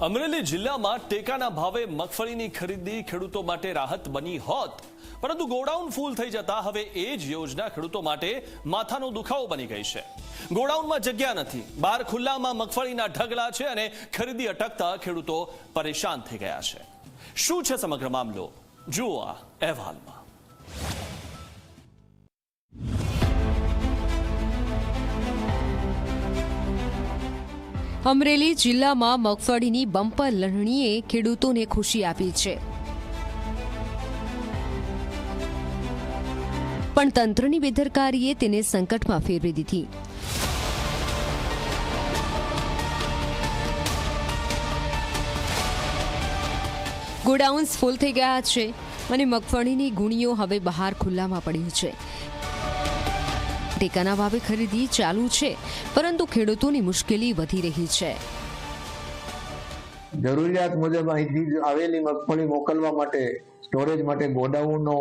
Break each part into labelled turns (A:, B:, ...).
A: અમરેલી જિલ્લામાં ટેકાના ભાવે મગફળીની ખરીદી ખેડૂતો માટે રાહત બની હોત. પરંતુ ગોડાઉન ફૂલ થઈ જતા હવે એ જ યોજના ખેડૂતો માટે માથાનો દુખાવો બની ગઈ છે. ગોડાઉનમાં જગ્યા નથી. બહાર ખુલ્લામાં મગફળીના ઢગલા છે અને ખરીદી અટકતા ખેડૂતો પરેશાન થઈ ગયા છે. શું છે સમગ્ર મામલો? જુઓ આ અહેવાલમાં.
B: અમરેલી જિલ્લામાં મગફળીની બમ્પર લણણીએ ખેડૂતોને ખુશી આપી છે. પણ તંત્રની બેદરકારીએ તેને સંકટમાં ફેરવી દીધી. ગોડાઉન્સ ફૂલ થઈ ગયા છે અને મગફળીની ગુણીઓ હવે બહાર ખુલ્લામાં પડી છે. ટેકાના ભાવે ખરીદી ચાલુ છે, પરંતુ ખેડૂતોની મુશ્કેલી વધી રહી છે.
C: જરૂરિયાત મુજબ અહીંથી આવેલી મગફળી મોકલવા માટે, સ્ટોરેજ માટે ગોડાઉનો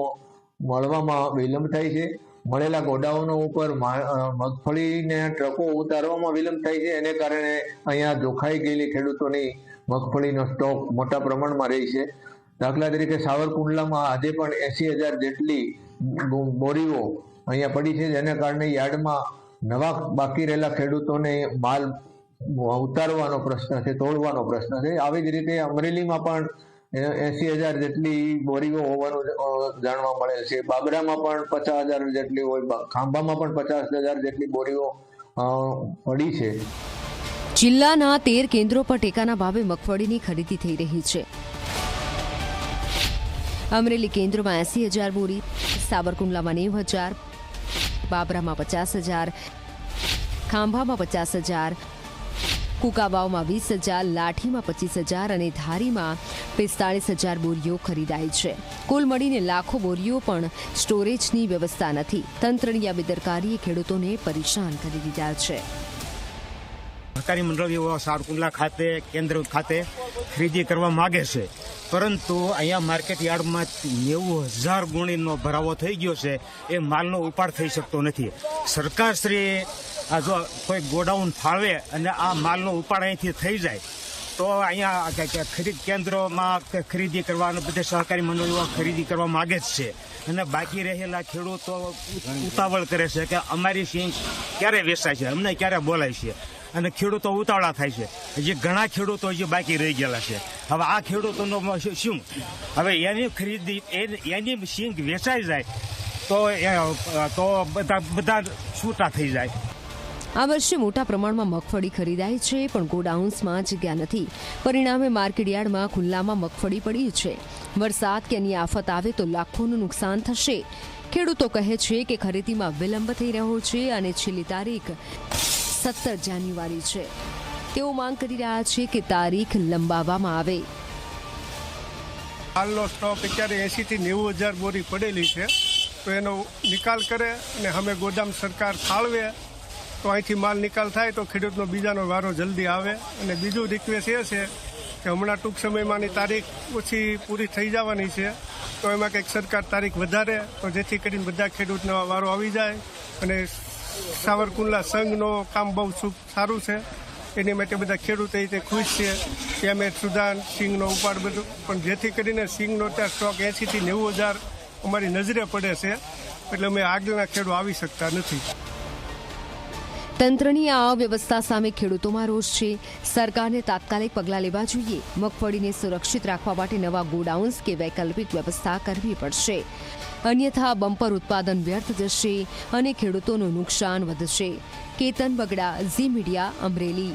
C: મળવામાં વિલંબ થાય છે. મળેલા ગોડાઉનો ઉપર મગફળીને ટ્રકો ઉતારવામાં વિલંબ થાય છે. એને કારણે અહીંયા જોખાઈ ગયેલી ખેડૂતોની મગફળીનો સ્ટોક મોટા પ્રમાણમાં રહી છે. દાખલા તરીકે સાવરકુંડલામાં આજે પણ એસી હજાર જેટલી બોરીઓ અહીંયા પડી છે, જેને કારણે યાર્ડમાં નવા બાકી રહેલા ખેડૂતોને માલ ઉતારવાનો પ્રશ્ન છે, તોડવાનો પ્રશ્ન છે. આવી જ રીતે અમરેલીમાં પણ એસી હજાર જેટલી બોરીઓ હોવાનું જાણવા મળેલ છે. બાબરામાં પણ પચાસ હજાર જેટલી હોય ખાંભામાં પણ પચાસ હજાર જેટલી બોરીઓ પડી છે.
B: જિલ્લાના તેર કેન્દ્રો પર ટેકાના ભાવે મગફળીની ખરીદી થઈ રહી છે. અમરેલી કેન્દ્રમાં એસી હજાર બોરી સાબરકુંડલામાં નેવ હજાર બાબરામાં પચાસ હજાર, ખાંભામાં પચાસ હજાર કુકાવાવમાં વીસ હજાર, લાઠીમાં પચીસ હજાર અને ધારીમાં પિસ્તાળીસ હજાર બોરીઓ ખરીદાઈ છે. કુલ મળીને લાખો બોરીઓ પણ સ્ટોરેજની વ્યવસ્થા નથી. તંત્રની આ બેદરકારીએ ખેડૂતોને પરેશાન કરી દીધા છે.
D: સહકારી મંડળીઓ સારકુંડલા ખાતે, કેન્દ્ર ખાતે ખરીદી કરવા માગે છે. પરંતુ અહીંયા માર્કેટ યાર્ડમાં નેવું હજાર ગુણીનો ભરાવો થઈ ગયો છે. એ માલનો ઉપાડ થઈ શકતો નથી. સરકારશ્રી આ જો કોઈ ગોડાઉન ફાળવે અને આ માલનો ઉપાડ અહીંથી થઈ જાય, તો અહીંયા ખરીદ કેન્દ્રોમાં ખરીદી કરવા અને બધે સહકારી મંડળીઓ ખરીદી કરવા માગે જ છે. અને બાકી રહેલા ખેડૂતો ઉતાવળ કરે છે કે અમારી સિંહ ક્યારે વેચાય છે? અમને ક્યારે બોલાય છે? અને ખેડૂતો ઉતાવળા થાય છે. જે ઘણા ખેડૂતો હજી બાકી રહી ગયેલા છે. હવે આ ખેડૂતોનો શું હવે એની ખરીદી એની સિંગ વેચાઈ જાય, તો તો બધા બધા છૂટા થઈ જાય.
B: આ વર્ષે મોટા પ્રમાણમાં મગફળી ખરીદાય છે, પણ ગોડાઉન્સમાં જગ્યા નથી. પરિણામે માર્કેટયાર્ડમાં ખુલ્લામાં મગફળી પડી છે. વરસાદ કે એની આફત આવે તો લાખોનું નુકસાન થશે. ખેડૂતો કહે છે કે ખરીદીમાં વિલંબ થઈ રહ્યો છે અને છેલ્લી તારીખ સત્તર જાન્યુઆરી છે. તેઓ માંગ કરી રહ્યા છે કે તારીખ લંબાવવામાં આવે.
E: હાલનો સ્ટોક અત્યારે એંશીથી નેવું હજાર બોરી પડેલી છે. તો એનો નિકાલ કરે અને અમે ગોદામ સરકાર ફાળવે. તો અહીંથી માલ નિકાલ થાય તો ખેડૂતનો બીજાનો વારો જલ્દી આવે. અને બીજું રિક્વેસ્ટ એ છે કે હમણાં ટૂંક સમયમાંની તારીખ ઓછી પૂરી થઈ જવાની છે. તો એમાં કંઈક સરકાર તારીખ વધારે, તો જેથી કરીને બધા ખેડૂતનો વારો આવી જાય. અને સાવરકુંડલા સંઘનો કામ બહુ સારું છે. એની માટે બધા ખેડૂતો એ ખુશ છે. કે અમે સુદાન સિંગનો ઉપાડ બધું. પણ જેથી કરીને સિંગનો ત્યાં સ્ટોક એંશીથી નેવું હજાર અમારી નજરે પડે છે. એટલે અમે આગળના ખેડૂત આવી શકતા નથી.
B: તંત્રની આ અવ્યવસ્થા સામે ખેડૂતોમાં રોષ છે. સરકારને તાત્કાલિક પગલાં લેવા જોઈએ. મગફળીને સુરક્ષિત રાખવા માટે નવા ગોડાઉન્સ કે વૈકલ્પિક વ્યવસ્થા કરવી પડશે. અન્યથા બમ્પર ઉત્પાદન વ્યર્થ જશે અને ખેડૂતોનું નુકસાન વધશે. Ketan Bagda, Zee media, Amreli.